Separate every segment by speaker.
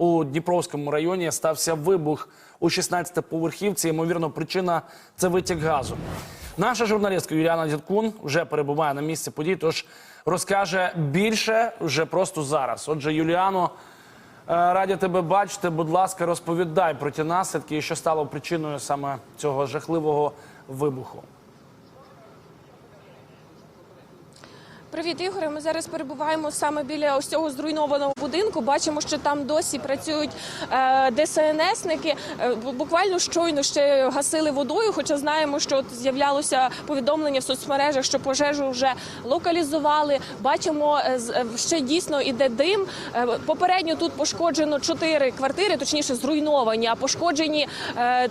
Speaker 1: у Дніпровському районі стався вибух у 16-поверхівці. Ймовірно, причина це витік газу. Наша журналістка Юліана Дідкун вже перебуває на місці подій, тож розкаже більше вже просто зараз. Отже, Юліано, е, раді тебе бачити. Будь ласка, розповідай про ті наслідки, і що стало причиною саме цього жахливого вибуху.
Speaker 2: Привіт, Ігоре. Ми зараз перебуваємо саме біля ось цього зруйнованого будинку. Бачимо, що там досі працюють е, ДСНСники. Е, буквально щойно ще гасили водою, хоча знаємо, що з'являлося повідомлення в соцмережах, що пожежу вже локалізували. Бачимо, е, ще дійсно іде дим. Попередньо тут пошкоджено чотири квартири, точніше зруйновані, а пошкоджені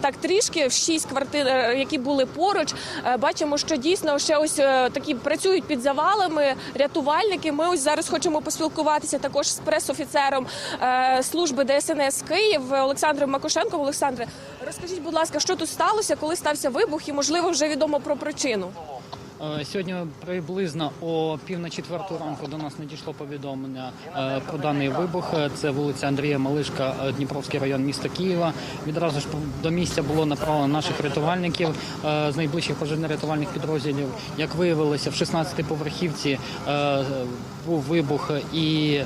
Speaker 2: так трішки шість квартир, які були поруч. Бачимо, що дійсно ще ось такі працюють під завалами рятувальники. Ми ось зараз хочемо поспілкуватися також з пресофіцером е, служби ДСНС Київ Олександром Макушенком. Олександре, розкажіть, будь ласка, що тут сталося, коли стався вибух, і можливо вже відомо про причину.
Speaker 3: Е, Сьогодні приблизно о пів на четверту ранку до нас надійшло повідомлення е, про даний вибух. Е, Це вулиця Андрія Малишка, Дніпровський район міста Києва. Відразу ж до місця було направлено наших рятувальників з найближчих пожежно-рятувальних підрозділів. Як виявилося, в 16-й поверхівці був вибух і.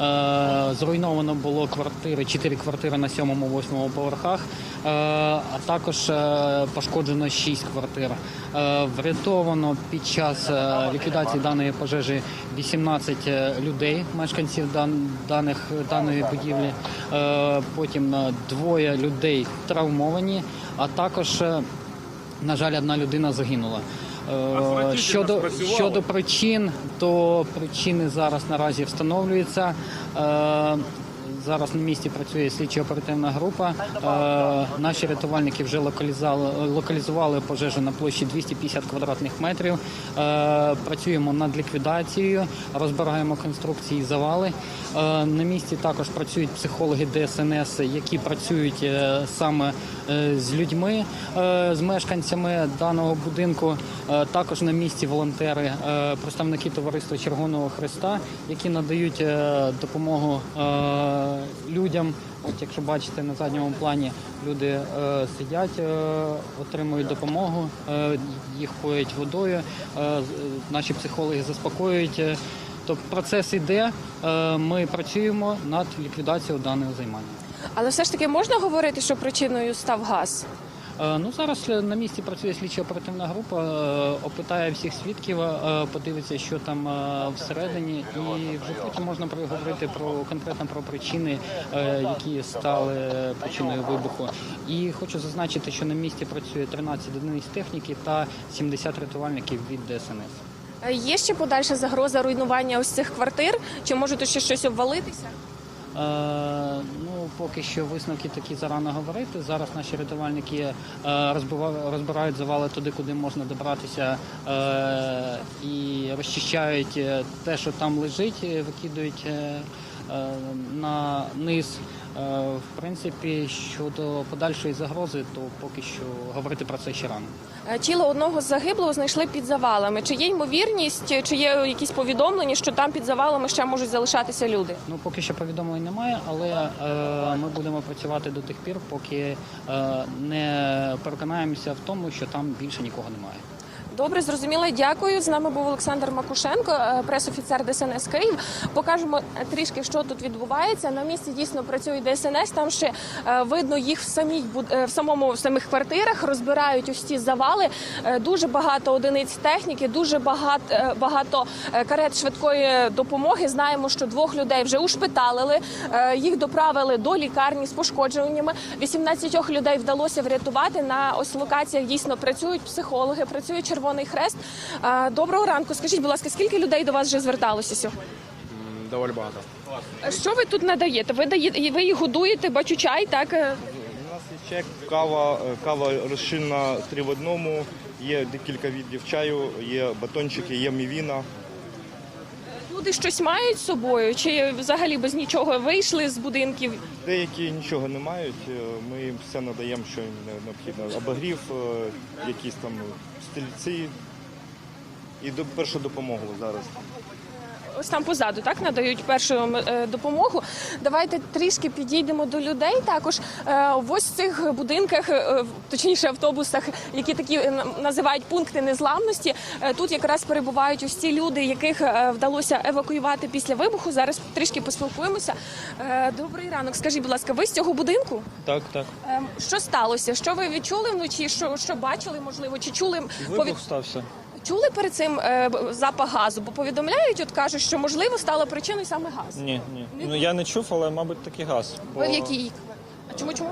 Speaker 3: Е, Зруйновано було квартири, чотири квартири на сьомому, восьмому поверхах, е, а також е, пошкоджено шість квартир. Врятовано під час ліквідації даної пожежі 18 людей, мешканців даних даної будівлі. Потім двоє людей травмовані, а також, на жаль, одна людина загинула. Е, Щодо, щодо причин, то причини зараз наразі встановлюються. Зараз на місці працює слідчо-оперативна група. Е, Наші рятувальники вже локалізували, пожежу на площі 250 квадратних метрів. Е, Працюємо над ліквідацією, розбираємо конструкції завали. Е, На місці також працюють психологи ДСНС, які працюють саме з людьми, з мешканцями даного будинку. Також на місці волонтери, представники товариства Червоного Христа, які надають допомогу людям. От якщо бачите на задньому плані, люди е, сидять, е, отримують допомогу, е, їх поють водою. е, наші психологи заспокоюють. е, Тобто процес іде. е, Ми працюємо над ліквідацією даного займання.
Speaker 2: Але все ж таки можна говорити, що причиною став газ?
Speaker 3: Е, Ну зараз е, на місці працює слідча оперативна група, е, опитає всіх свідків, подивиться, що там всередині, і вже потім можна проговорити про конкретно про причини, які стали причиною вибуху. І хочу зазначити, що на місці працює 13 одиниць техніки та 70 рятувальників від ДСНС.
Speaker 2: Є ще подальша загроза руйнування ось цих квартир? Чи може тут ще щось обвалитися?
Speaker 3: Е, ну, поки що висновки такі зарано говорити. Зараз наші рятувальники е, розбирають завали туди, куди можна добратися, е, і розчищають е, те, що там лежить, викидують на низ. Е, в принципі, щодо подальшої загрози, то поки що говорити про це ще рано.
Speaker 2: Е, Тіло одного з загиблого знайшли під завалами. Чи є ймовірність, чи є якісь повідомлення, що там під завалами ще можуть залишатися люди?
Speaker 3: Ну, поки що повідомлень немає, але е, ми будемо працювати до тих пір, поки е, не переконаємося в тому, що там більше нікого немає.
Speaker 2: Добре, зрозуміло. Дякую. З нами був Олександр Макушенко, е, пресофіцер ДСНС Київ. Покажемо трішки, що тут відбувається. На місці дійсно працює ДСНС. Там ще е, видно їх в самій е, в самому в самих квартирах. Розбирають ось ці завали. Дуже багато одиниць техніки, дуже багато багато карет швидкої допомоги. Знаємо, що двох людей вже ушпиталили. Їх доправили до лікарні з пошкодженнями. 18 людей вдалося врятувати. На ось локаціях дійсно працюють психологи, працює Червоний Хрест. Доброго ранку. Скажіть, будь ласка, скільки людей до вас вже зверталося сьогодні?
Speaker 4: Доволі багато.
Speaker 2: Що ви тут надаєте? Ви дає, ви їх годуєте, бачу чай, так? Е,
Speaker 4: У нас є чек, кава, е, кава розчинна три в одному, є декілька видів чаю, є батончики, є мівіна.
Speaker 2: Люди щось мають з собою, чи взагалі без нічого вийшли з будинків?
Speaker 4: Деякі нічого не мають, е, ми їм все надаємо, що їм необхідно. Обогрів, е, якісь там стільці і першу допомогу зараз.
Speaker 2: Ось там позаду так надають першу е, допомогу. Давайте трішки підійдемо до людей. Також е, в ось цих будинках, е, точніше автобусах, які такі на- називають пункти незламності. Тут якраз перебувають ось ці люди, яких вдалося евакуювати після вибуху. Зараз трішки поспілкуємося. Добрий ранок. Скажіть, будь ласка, ви з цього будинку?
Speaker 4: Так, так.
Speaker 2: Ем, Що сталося? Що ви відчули вночі? Що, що бачили, можливо, чи чули повід-
Speaker 4: стався.
Speaker 2: Чули перед цим е, запах газу? Бо повідомляють, от кажуть, що можливо стало причиною саме газ.
Speaker 5: Ні, ні. Ну я не чув, але мабуть такий газ. Бо,
Speaker 2: Ви в якій? А чому чому?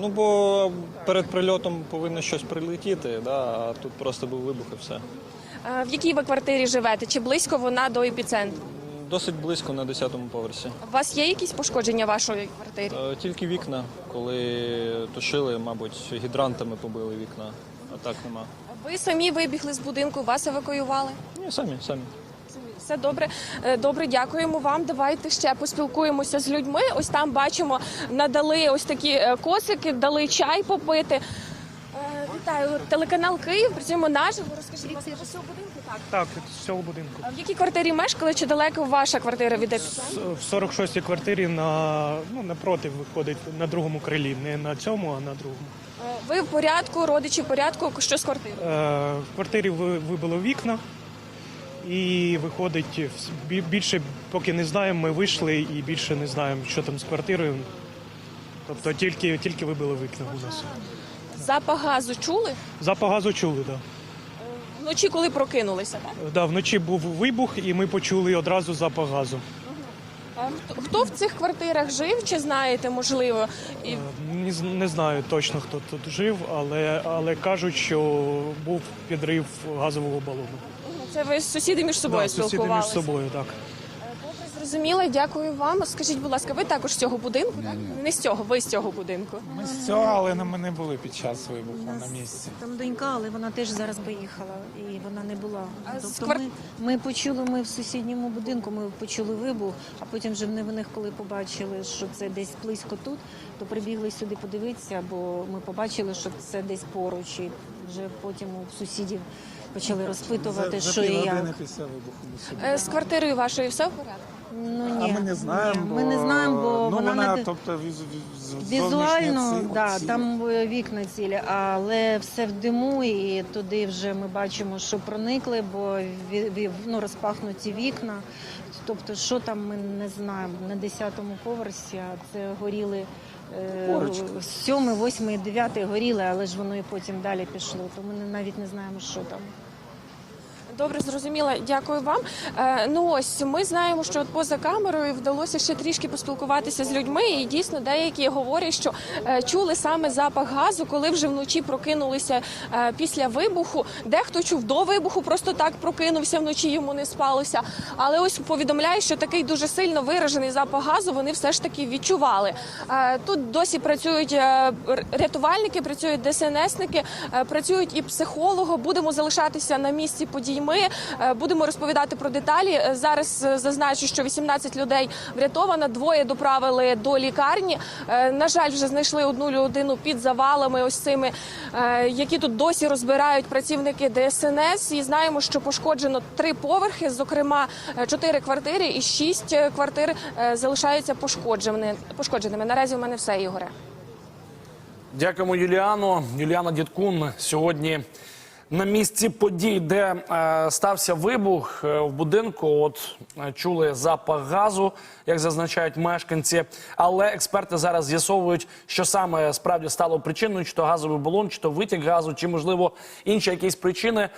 Speaker 5: Ну бо перед прильотом повинно щось прилетіти, да, а тут просто був вибух і все.
Speaker 2: Е, В якій ви квартирі живете? Чи близько вона до епіцентру?
Speaker 5: Досить близько на 10-му поверсі.
Speaker 2: У вас є якісь пошкодження вашої квартири?
Speaker 5: Е, Тільки вікна, коли тушили, мабуть, гідрантами побили вікна, а так нема.
Speaker 2: Ви самі вибігли з будинку, вас евакуювали?
Speaker 5: Ні, самі, самі.
Speaker 2: Все добре. Е, Добре, дякуємо вам. Давайте ще поспілкуємося з людьми. Ось там бачимо, надали ось такі е, косики, дали чай попити. Вітаю, телеканал Київ. Працюємо наживо. Розкажіть, з цього будинку? Так.
Speaker 6: Так, з цього будинку.
Speaker 2: А в якій квартирі мешкали? Чи далеко ваша квартира від епіцентру?
Speaker 6: В 46-й квартирі на ну напроти виходить на другому крилі, не на цьому, а на другому.
Speaker 2: Е, Ви в порядку, родичі в порядку. Що з квартирою?
Speaker 6: Е, в квартирі ви- вибило вікна, і виходить вс- бі- більше, поки не знаємо, ми вийшли і більше не знаємо, що там з квартирою. Тобто тільки, тільки вибили вікна у нас.
Speaker 2: Запах газу чули?
Speaker 6: Запах газу чули, так.
Speaker 2: Вночі, коли прокинулися, так?
Speaker 6: Да, вночі був вибух, і ми почули одразу запах газу.
Speaker 2: А хто- Хто в цих квартирах жив, чи знаєте, можливо? І
Speaker 6: Не, з- не знаю точно, хто тут жив, але, але кажуть, що був підрив газового балону.
Speaker 2: це ви сусіди між собою
Speaker 6: Да, сусіди між
Speaker 2: спілкувалися?
Speaker 6: собою, так.
Speaker 2: Зрозуміло, дякую вам. Скажіть, будь ласка, ви також з цього будинку? так? Не з цього, ви з цього будинку.
Speaker 7: Ми з цього, але ми не були під час вибуху на місці.
Speaker 8: Там донька, але вона теж зараз поїхала, і вона не була.
Speaker 2: А з
Speaker 8: Тобто
Speaker 2: квар-
Speaker 8: ми, ми почули, ми в сусідньому будинку, ми почули вибух, а потім вже в новинах, коли побачили, що це десь близько тут, то прибігли сюди подивитися, бо ми побачили, що це десь поруч, і вже потім у сусідів почали розпитувати,
Speaker 7: за,
Speaker 8: що і як.
Speaker 7: після вибуху.
Speaker 2: Е, З квартирою вашою все в порядку?
Speaker 8: Ну,
Speaker 7: А
Speaker 8: ні,
Speaker 7: ми не знаємо,
Speaker 8: ні.
Speaker 7: бо,
Speaker 8: ми не знаємо, бо
Speaker 7: ну,
Speaker 8: вона, не...
Speaker 7: тобто, віз, віз,
Speaker 8: Візуально,
Speaker 7: зовнішні ці-
Speaker 8: да,
Speaker 7: ці-
Speaker 8: там е, вікна цілі, але все в диму, і туди вже ми бачимо, що проникли, бо ві- ві- ну, розпахнуті вікна. Тобто, що там ми не знаємо. На 10-му поверсі а це горіли. Е, Сьомий, восьмий, дев'ятий горіли, але ж воно і потім далі пішло. То ми навіть не знаємо, що там.
Speaker 2: Добре, зрозуміла. Дякую вам. Е, ну ось ми знаємо, що от поза камерою вдалося ще трішки поспілкуватися з людьми, і дійсно деякі говорять, що е, чули саме запах газу, коли вже вночі прокинулися е, після вибуху. Дехто чув до вибуху, просто так прокинувся вночі, йому не спалося. Але ось повідомляють, що такий дуже сильно виражений запах газу вони все ж таки відчували. Е, тут досі працюють е, рятувальники, працюють ДСНСники, е, працюють і психологи. Будемо залишатися на місці подій. Ми е, будемо розповідати про деталі. Е, Зараз е, зазначу, що 18 людей врятовано, двоє доправили до лікарні. На жаль, вже знайшли одну людину під завалами, ось цими, які тут досі розбирають працівники ДСНС. І знаємо, що пошкоджено три поверхи, зокрема чотири квартири і шість квартир залишаються пошкодженими. Наразі у мене все, Ігоре.
Speaker 1: Дякуємо, Юліано. Юліана Дідкун сьогодні на місці подій, де е, стався вибух е, в будинку. От е, чули запах газу, як зазначають мешканці. Але експерти зараз з'ясовують, що саме справді стало причиною: чи то газовий балон, чи то витік газу, чи можливо інші якісь причини.